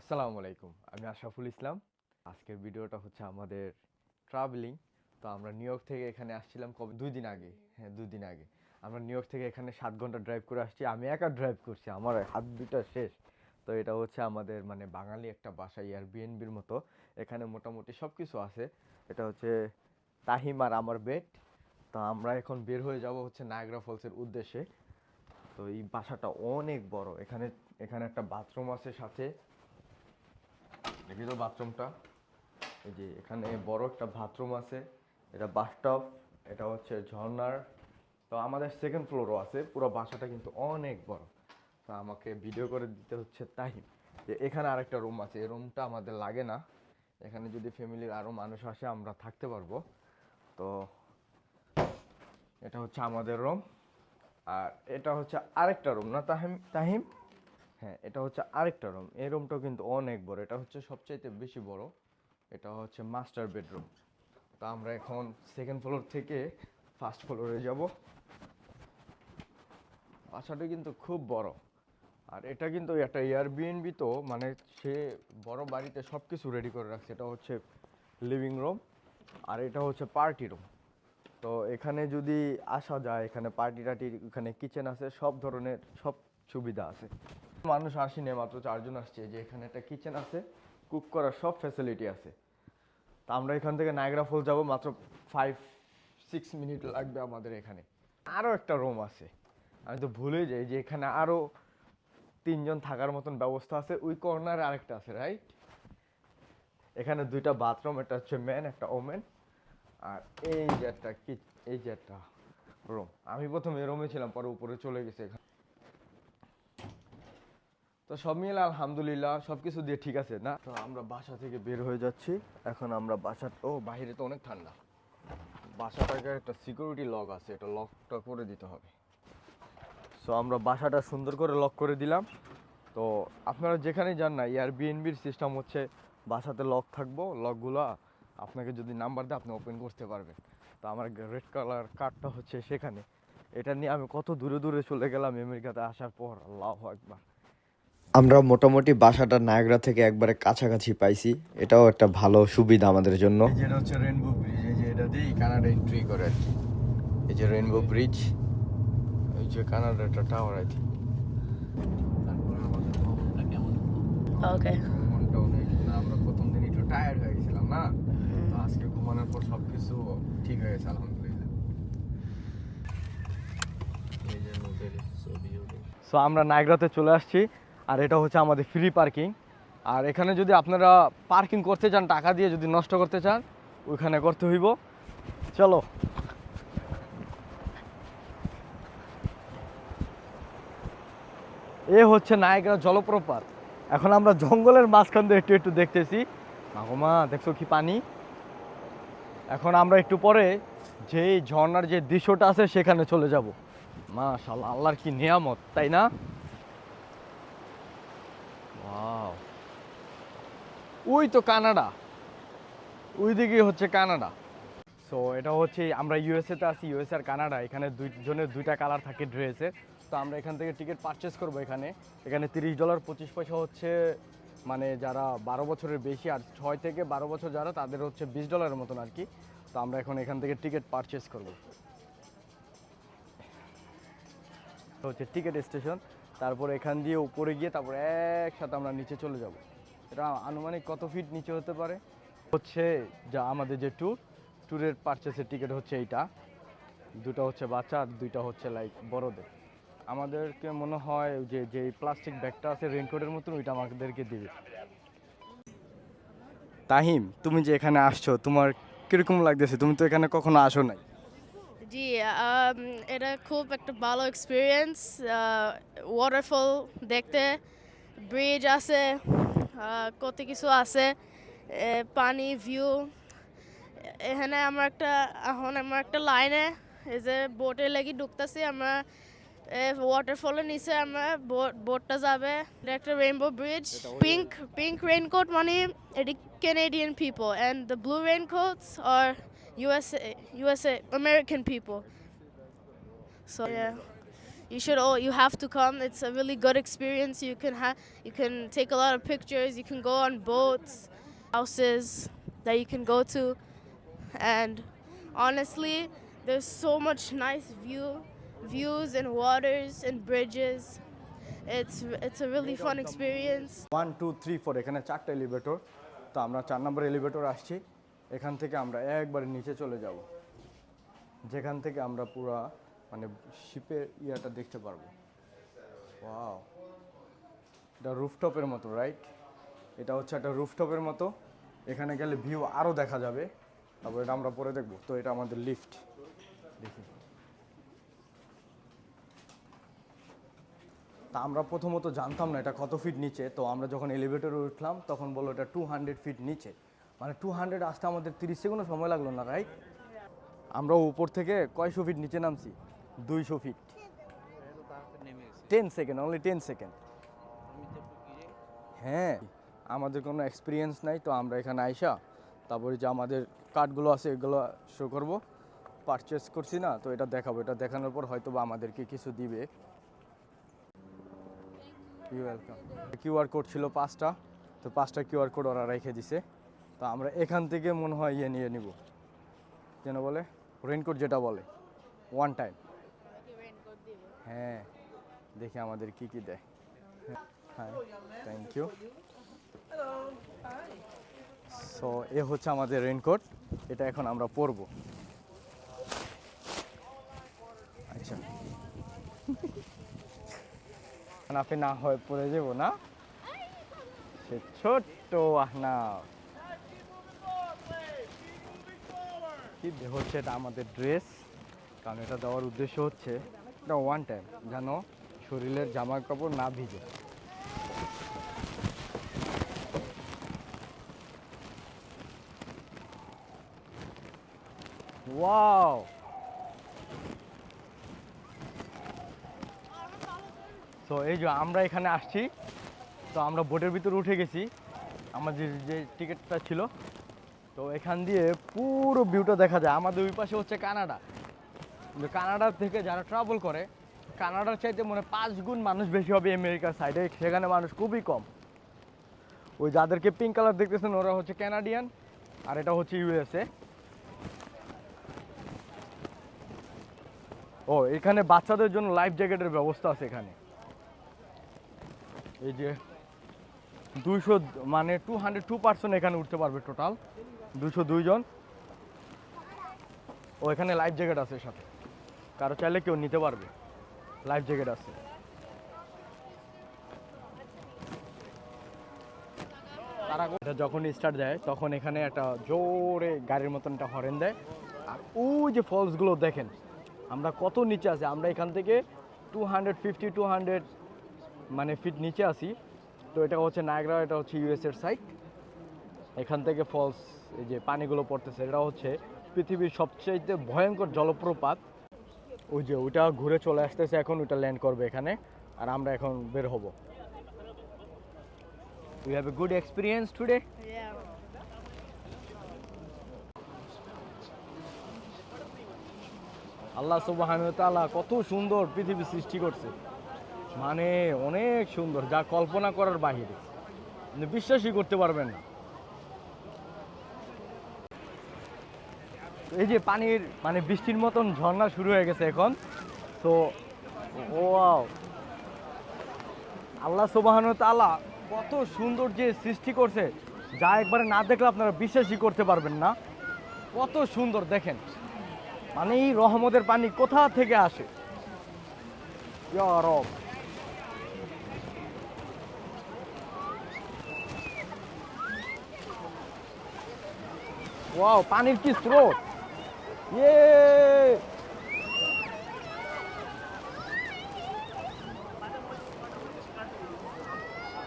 আসসালামু আলাইকুম, আমি আশরাফুল ইসলাম। আজকের ভিডিওটা হচ্ছে আমাদের ট্রাভেলিং তো আমরা নিউ ইয়র্ক থেকে এখানে আসছিলাম কবে? দুই দিন আগে। হ্যাঁ দুই দিন আগে। আমরা নিউ ইয়র্ক থেকে এখানে সাত ঘণ্টা ড্রাইভ করে আসছি। আমি একা ড্রাইভ করছি, আমার হাত দুটা শেষ। তো এটা হচ্ছে আমাদের মানে বাঙালি একটা বাসা ইয়ার বিএনবির মতো। এখানে মোটামুটি সব কিছু আছে। এটা হচ্ছে তাহিম আর আমার বেড তো আমরা এখন বের হয়ে যাব হচ্ছে নায়গ্রা ফলসের উদ্দেশ্যে। তো এই বাসাটা অনেক বড়। এখানে এখানে একটা বাথরুম আছে সাথে। দেখি তো বাথরুমটা, এই যে এখানে বড় একটা বাথরুম আছে, এটা বাথটব এটা হচ্ছে ঝর্ণার। তো আমাদের সেকেন্ড ফ্লোরও আছে, পুরো বাসাটা কিন্তু অনেক বড়। তো আমাকে ভিডিও করে দিতে হচ্ছে তাই। যে এখানে আরেকটা রুম আছে, এই রুমটা আমাদের লাগে না। এখানে যদি ফ্যামিলির আরও মানুষ আসে, আমরা থাকতে পারব। তো এটা হচ্ছে আমাদের রুম আর এটা হচ্ছে আরেকটা রুম না, তাহিম? তাহিম? হ্যাঁ এটা হচ্ছে আরেকটা রুম এই রুমটাও কিন্তু অনেক বড়। এটা হচ্ছে সবচাইতে বেশি বড়। এটা হচ্ছে মাস্টার বেডরুম তো আমরা এখন সেকেন্ড ফ্লোর থেকে ফার্স্ট ফ্লোরে যাব। বাসাটা কিন্তু খুব বড়। আর এটা কিন্তু একটা এয়ারবিএনবি তো মানে সে বড় বাড়িতে সব কিছু রেডি করে রাখছে। এটা হচ্ছে লিভিং রুম আর এটা হচ্ছে পার্টি রুম তো এখানে যদি আসা যায়, এখানে পার্টি টার্টি এখানে কিচেন আছে, সব ধরনের, সব সুবিধা আছে। মানুষ আসেনি, মাত্র চারজন আসছে যে এখানে একটা কিচেন আছে কুক করার সব ফ্যাসিলিটি আছে। তা আমরা এখান থেকে নায়গ্রা ফল যাব, মাত্র ফাইভ সিক্স মিনিট লাগবে আমাদের এখানে। আরও একটা রুম আছে। আমি তো ভুলে যাই যে এখানে আরও তিনজন থাকার মতন ব্যবস্থা আছে, ওই কর্নারে আরেকটা আছে রাইট এখানে দুইটা বাথরুম একটা হচ্ছে ম্যান একটা ওমেন আর এই যে একটা কি এই যে একটা রুম আমি প্রথম রুমে ছিলাম, পরে উপরে চলে গেছে এখানে। তো সব মিলে আলহামদুলিল্লাহ সব কিছু দিয়ে ঠিক আছে, না? তো আমরা বাসা থেকে বের হয়ে যাচ্ছি। এখন আমরা বাসা ও, বাইরে তো অনেক ঠান্ডা। বাসাটাকে একটা সিকিউরিটি লক আছে, এটা লকটা করে দিতে হবে। সো আমরা বাসাটা সুন্দর করে লক করে দিলাম। তো আপনারা যেখানেই যান না এয়ার বিএনবির সিস্টেম হচ্ছে বাসাতে লক থাকব লকগুলো আপনাকে যদি নাম্বার দেয়, আপনি ওপেন করতে পারবেন। তো আমার রেড কালার কার্ডটা হচ্ছে সেখানে। এটা নিয়ে আমি কত দূরে দূরে চলে গেলাম আমেরিকাতে আসার পর, আল্লাহ একবার আমরা মোটামুটি বাসাটা নায়গ্রা থেকে একবারে কাছাকাছি পাইছি। এটাও একটা ভালো সুবিধা আমাদের জন্য। যেটা হচ্ছে রেনবো ব্রিজ এই যে এটা দিয়ে কানাডা এন্ট্রি করে আর কি। এই যে রেনবো ব্রিজ এই যে কানাডা একটা টাওয়ার আছে Okay. ভ্রমণটা অনেক না আমরা প্রথম দিন একটু টায়ার্ড হয়ে গেছিলাম না? তো আজকে ঘুমানোর পর সব কিছু ঠিক হয়ে গেছে আলহামদুলিল্লাহ। সো আমরা নায়গ্রাতে চলে আসছি। আর এটা হচ্ছে আমাদের ফ্রি পার্কিং আর এখানে যদি আপনারা পার্কিং করতে চান, টাকা দিয়ে যদি নষ্ট করতে চান, ওইখানে করতে হইব। চলো। এ হচ্ছে নায়গ্রা জলপ্রপাত। এখন আমরা জঙ্গলের মাঝখান দিয়ে একটু একটু দেখতেছি। মাগমা দেখছ কি পানি? এখন আমরা একটু পরে যে ঝর্নার যে দৃশ্যটা আছে, সেখানে চলে যাব। মাশাআল্লাহ, আল্লাহর কি নিয়ামত, তাই না? ওই তো কানাডা। ওই দিকে হচ্ছে কানাডা। সো এটা হচ্ছে, আমরা ইউএসএ তে আছি ইউএসএ আর কানাডা, এখানে দুইজনের দুইটা কালার থাকে ড্রেসে তো আমরা এখান থেকে টিকিট পারচেস করব এখানে। এখানে তিরিশ ডলার পঁচিশ পয়সা হচ্ছে মানে যারা বারো বছরের বেশি আর ছয় থেকে বারো বছর যারা, তাদের হচ্ছে বিশ ডলারের মতন আর কি। তো আমরা এখন এখান থেকে টিকিট পারচেস করব। হচ্ছে টিকিট স্টেশন তারপর এখান দিয়ে উপরে গিয়ে, তারপর একসাথে আমরা নিচে চলে যাব। এটা আনুমানিক কত ফিট নিচে হতে পারে? হচ্ছে যা আমাদের যে ট্যুর ট্যুরের পারচেসের টিকিট হচ্ছে এইটা। দুটো হচ্ছে বাচ্চা, দুইটা হচ্ছে লাইক বড়দের। আমাদেরকে মনে হয় যে যে প্লাস্টিক ব্যাগটা আছে রেনকোটের মতন, ওইটা আমাদেরকে দিবে। তাহিম, তুমি যে এখানে আসছো, তোমার কীরকম লাগতেছে? তুমি তো এখানে কখনো আসো নাই। জি এটা খুব একটা ভালো এক্সপিরিয়েন্স ওয়াটারফল দেখতে ব্রিজ আছে কত কিছু আছে পানি ভিউ এখানে আমার একটা এখন আমার একটা লাইনে এই যে বোটে লাগি ঢুকতেছি আমরা ওয়াটারফলের নিচে আমরা বোটটা যাবে একটা rainbow bridge pink pink raincoat মানে এটি people and the blue raincoats are USA USA American people. So yeah. You should all you have to come. It's a really good experience. You can have you can take a lot of pictures. You can go on boats, houses that you can go to, and honestly, there's so much nice view views and waters and bridges. It's it's a really fun experience. One two three four এখানে চারটা elevator তো আমরা চার নম্বর elevator আসছি এখান থেকে আমরা একবারে নিচে চলে যাব যেখান থেকে আমরা পুরা মানে শিপের ইয়াটা দেখতে পারব। ওয়াও এটা রুফটপের মতো রাইট এটা হচ্ছে একটা রুফটপের মতো। এখানে গেলে ভিউ আরও দেখা যাবে। তারপর এটা আমরা পরে দেখব। তো এটা আমাদের লিফট দেখি। তা আমরা প্রথমত জানতাম না এটা কত ফিট নিচে। তো আমরা যখন এলিভেটরে উঠলাম, তখন বলল এটা টু হান্ড্রেড ফিট নিচে। মানে টু হান্ড্রেড আসতে আমাদের তিরিশ সেকেন্ডও সময় লাগল না রাইট আমরা উপর থেকে কয়শো ফিট নিচে নামছি। দুইশো feet ten second only ten second হ্যাঁ আমাদের কোনো এক্সপিরিয়েন্স নাই, তো আমরা এখানে আইসা, তারপরে যে আমাদের কার্ডগুলো আছে, এগুলো শো করব। পারচেস করছি না, তো এটা দেখাবো। এটা দেখানোর পর হয়তো বা আমাদেরকে কিছু দিবে। কিউআর কোড ছিল পাঁচটা, তো পাঁচটা কিউআর কোড ওরা রেখে দিছে। তো আমরা এখান থেকে মনে হয় ইয়ে নিয়ে নিব। যেন বলে রেনকোট যেটা বলে ওয়ান টাইম হ্যাঁ দেখি আমাদের কি কি দেয়। হ্যাঁ থ্যাংক ইউ সো এ হচ্ছে আমাদের রেনকোট এটা এখন আমরা পরবো। আচ্ছা। এখন আপনি না হয় পরে যাব, না? সে ছোট্ট আহনা কি হচ্ছে এটা আমাদের ড্রেস কারণ এটা দেওয়ার উদ্দেশ্য হচ্ছে এটা ওয়ান টাইম যেন শরীরের জামা কাপড় না ভিজে। ওয়াও তো এই যে আমরা এখানে আসছি, তো আমরা বোটের ভিতরে উঠে গেছি। আমাদের যে টিকিটটা ছিল, তো এখান দিয়ে পুরো ভিউটা দেখা যায়। আমাদের ওই পাশে হচ্ছে কানাডা। কিন্তু কানাডা থেকে যারা ট্রাভেল করে, কানাডার চাইতে মনে পাঁচ গুণ মানুষ বেশি হবে আমেরিকার সাইডে সেখানে মানুষ খুবই কম। ওই যাদেরকে পিঙ্ক কালার দেখতেছেন, ওরা হচ্ছে ক্যানাডিয়ান আর এটা হচ্ছে ইউএসএ ও, এখানে বাচ্চাদের জন্য লাইফ জ্যাকেটের ব্যবস্থা আছে এখানে। এই যে দুইশো মানে টু হান্ড্রেড টু পার্সেন্ট এখানে উঠতে পারবে টোটাল দুশো দুইজন ও, এখানে লাইফ জ্যাকেট আছে সাথে। কারও চাইলে কেউ নিতে পারবে। লাইফ জ্যাকেট আছে। এটা যখন স্টার্ট দেয়, তখন এখানে একটা জোরে গাড়ির মতন একটা হরেন দেয়। আর ওই যে ফলসগুলো দেখেন, আমরা কত নিচে আছি, আমরা এখান থেকে two hundred fifty two hundred মানে ফিট নিচে আছি। তো এটা হচ্ছে নায়গ্রা এটা হচ্ছে ইউএসের সাইড এখান থেকে ফলস এই যে পানিগুলো পড়তেছে, এটা হচ্ছে পৃথিবীর সবচেয়ে ভয়ঙ্কর জলপ্রপাত। ওই যে ওইটা ঘুরে চলে আসতেছে এখন ওইটা ল্যান্ড করবে এখানে আর আমরা এখন বের হব। You have a good experience today আল্লাহ সুবহানাহু তাআলা কত সুন্দর পৃথিবী সৃষ্টি করছে। মানে অনেক সুন্দর যা কল্পনা করার বাহিরে। বিশ্বাসই করতে পারবেন না। এই যে পানির মানে বৃষ্টির মতন ঝর্ণা শুরু হয়ে গেছে এখন। তো ও আল্লাহ সুবহানাহু তাআলা কত সুন্দর যে সৃষ্টি করছে, যা একবারে না দেখলে আপনারা বিশ্বাসই করতে পারবেন না। কত সুন্দর, দেখেন। মানে এই রহমতের পানি কোথা থেকে আসে? রব। পানির কি স্রোত?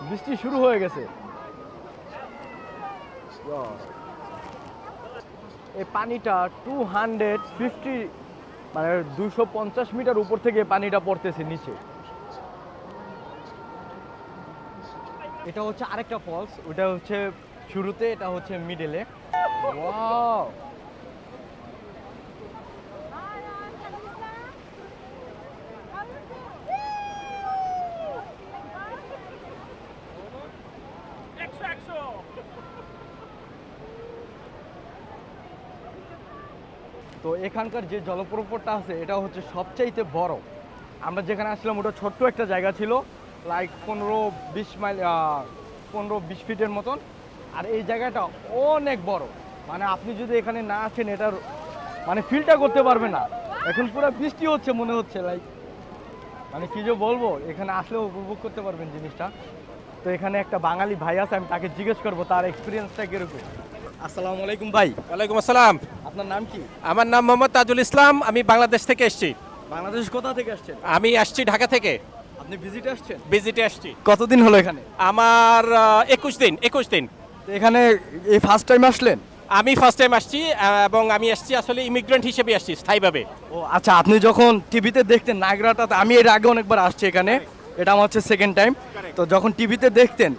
বৃষ্টি শুরু হয়ে গেছে। এই পানিটা টু হান্ড্রেড ফিফটি মানে দুশো পঞ্চাশ মিটার উপর থেকে পানিটা পড়তেছে নিচে। এটা হচ্ছে আরেকটা ফলস ওটা হচ্ছে শুরুতে, এটা হচ্ছে মিডলে ওয়াও এখানকার যে জলপ্রপাতটা আছে এটা হচ্ছে সবচাইতে বড়। আমরা যেখানে আসলাম ওটা ছোট্ট একটা জায়গা ছিল লাইক পনেরো বিশ মাইল পনেরো বিশ ফিটের মতন। আর এই জায়গাটা অনেক বড়। মানে আপনি যদি এখানে না আসেন এটার মানে ফিলটা করতে পারবে না। এখন পুরো বৃষ্টি হচ্ছে মনে হচ্ছে লাইক মানে কি যে বলব এখানে আসলেও উপভোগ করতে পারবেন জিনিসটা। তো এখানে একটা বাঙালি ভাই আছে আমি তাকে জিজ্ঞেস করব তার এক্সপিরিয়েন্সটা কীরকম? আসসালামু আলাইকুম ভাই। ওয়ালাইকুম আসসালাম। আপনার নাম কি? আমার নাম মোহাম্মদ তাজুল ইসলাম আমি বাংলাদেশ থেকে এসেছি। বাংলাদেশ কোথা থেকে আসছেন? আমি আসছি ঢাকা থেকে। আপনি ভিজিটে আসছেন? ভিজিটে আসছি। কতদিন হলো এখানে? আমার একুশ দিন একুশ দিন। এখানে এই ফার্স্ট টাইম আসলেন? আমি ফার্স্ট টাইম আসছি এবং আমি আসছি আসলে ইমিগ্রেন্ট হিসেবে আসছি স্থায়ীভাবে। ও আচ্ছা আপনি যখন টিভিতে দেখতেন নাগরাটাতে আমি এর আগে অনেকবার আসছি এখানে। এটা আমার হচ্ছে সেকেন্ড টাইম তো যখন টিভিতে দেখতেন।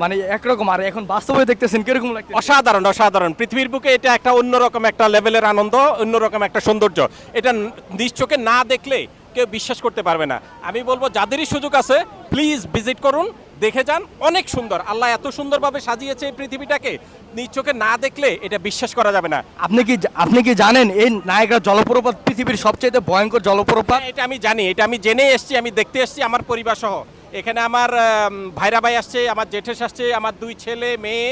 মানে একরকম আর এখন বাস্তবে দেখতেছেন কীরকম লাগে অসাধারণ অসাধারণ। পৃথিবীর বুকে এটা একটা অন্যরকম একটা লেভেলের আনন্দ অন্যরকম একটা সৌন্দর্য। এটা নিজ চোখে না দেখলে কেউ বিশ্বাস করতে পারবে না। আমি বলব যাদেরই সুযোগ আছে প্লিজ ভিজিট করুন। দেখে যান অনেক সুন্দর। আল্লাহ এত সুন্দরভাবে সাজিয়েছে এই পৃথিবীটাকে। নিজ চোখে না দেখলে এটা বিশ্বাস করা যাবে না। আপনি কি আপনি কি জানেন এই নায়করা জলপ্রপাত পৃথিবীর সবচেয়ে ভয়ঙ্কর জলপ্রপাত? হ্যাঁ, এটা আমি জানি এটা আমি জেনে এসেছি আমি দেখতে এসেছি আমার পরিবার সহ। এখানে আমার ভাইরা ভাই আসছে আমার জেঠেস আসছে আমার দুই ছেলে মেয়ে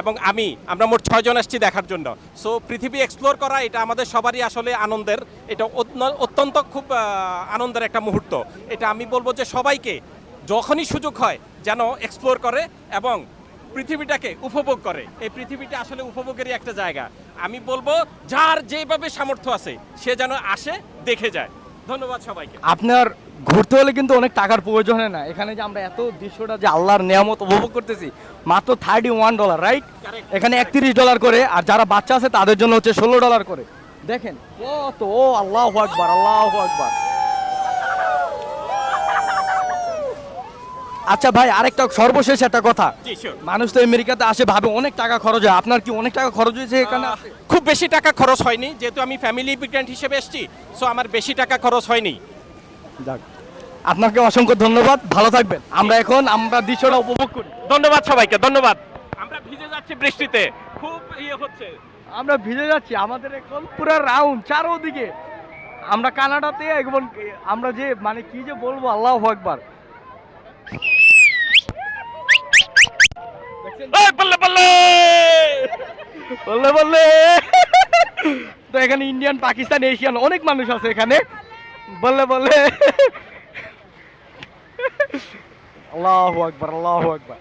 এবং আমি। আমরা মোট ছয়জন আসছি দেখার জন্য। সো পৃথিবী এক্সপ্লোর করা এটা আমাদের সবারই আসলে আনন্দের। এটা অত্যন্ত খুব আনন্দের একটা মুহূর্ত। এটা আমি বলব যে সবাইকে যখনই সুযোগ হয় যেন এক্সপ্লোর করে এবং পৃথিবীটাকে উপভোগ করে। এই পৃথিবীটা আসলে উপভোগেরই একটা জায়গা। আমি বলব যার যেভাবে সামর্থ্য আছে সে যেন আসে দেখে যায়। ধন্যবাদ সবাইকে। আপনার ঘুরতে হলে কিন্তু অনেক টাকার প্রয়োজন হয় না। এখানে যে আমরা এত দৃশ্যটা যে আল্লাহর নিয়ামত উপভোগ করতেছি মাত্র থার্টি ওয়ান ডলার রাইট এখানে একত্রিশ ডলার করে আর যারা বাচ্চা আছে তাদের জন্য হচ্ছে ষোলো ডলার করে। দেখেন কত ও আল্লাহ আকবার আল্লাহ আকবার। আচ্ছা ভাই আরেকটা সর্বশেষ একটা কথা। মানুষ তো আমেরিকাতে আসে ভাবে অনেক টাকা খরচ হয়। আপনার কি অনেক টাকা খরচ হয়েছে এখানে? খুব বেশি টাকা খরচ হয়নি। যেহেতু আমি ফ্যামিলি ইমিগ্রেন্ট হিসেবে এসেছি সো আমার বেশি টাকা খরচ হয়নি। যাক আপনাকে অসংখ্য ধন্যবাদ। ভালো থাকবেন। আমরা এখন আমরা দৃশ্যটা উপভোগ করি। ধন্যবাদ সবাইকে ধন্যবাদ। আমরা ভিজে যাচ্ছি বৃষ্টিতে। খুব ইয়ে হচ্ছে। আমরা ভিজে যাচ্ছি। আমাদের এখন পুরো রাউন্ড চারোদিকে। আমরা কানাডাতে এবং আমরা যে মানে কি যে বলব আল্লাহ আকবার। তো এখানে ইন্ডিয়ান পাকিস্তান এশিয়ান অনেক মানুষ আছে এখানে। বললে বললে আল্লাহ আকবার আল্লাহ আকবার।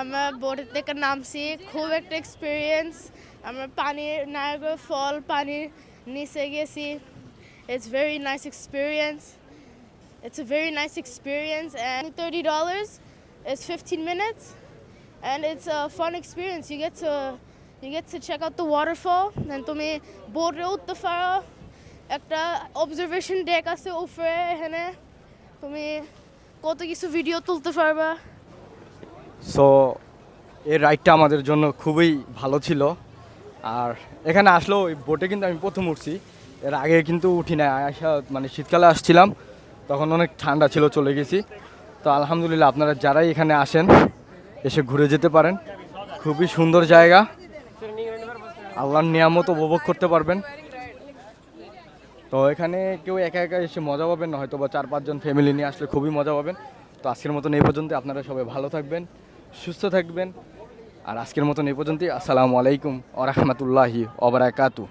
আমরা বোট থেকে নামছি, খুব একটা এক্সপিরিয়েন্স আমরা পানির নায়গর ফল পানির নিচে গেছি। It's very nice experience it's a very nice experience, and $30 is 15 minutes, and it's a fun experience. You get to, you get to check out the waterfall and তুমি বোটে উঠতে পারো একটা অবজারভেশন ডেক আছে উপরে এখানে তুমি কত কিছু ভিডিও তুলতে পারবা সো এই রাইডটা আমাদের জন্য খুবই ভালো ছিল। আর এখানে আসলেও এই বোটে কিন্তু আমি প্রথম উঠছি। এর আগে কিন্তু উঠি না মানে শীতকালে আসছিলাম। তখন অনেক ঠান্ডা ছিল, চলে গেছি। তো আলহামদুলিল্লাহ আপনারা যারাই এখানে আসেন, এসে ঘুরে যেতে পারেন। খুবই সুন্দর জায়গা। আল্লাহর নিয়ামত উপভোগ করতে পারবেন। তো এখানে কেউ একা একা এসে মজা পাবেন না হয়তো বা চার পাঁচজন ফ্যামিলি নিয়ে আসলে খুবই মজা পাবেন। তো আজকের মতন এই পর্যন্ত আপনারা সবাই ভালো থাকবেন, সুস্থ থাকবেন। আর আজকের মতন এই পর্যন্তই, আসসালামু আলাইকুম আ রহমতুল্লাহি ওবরাকাতু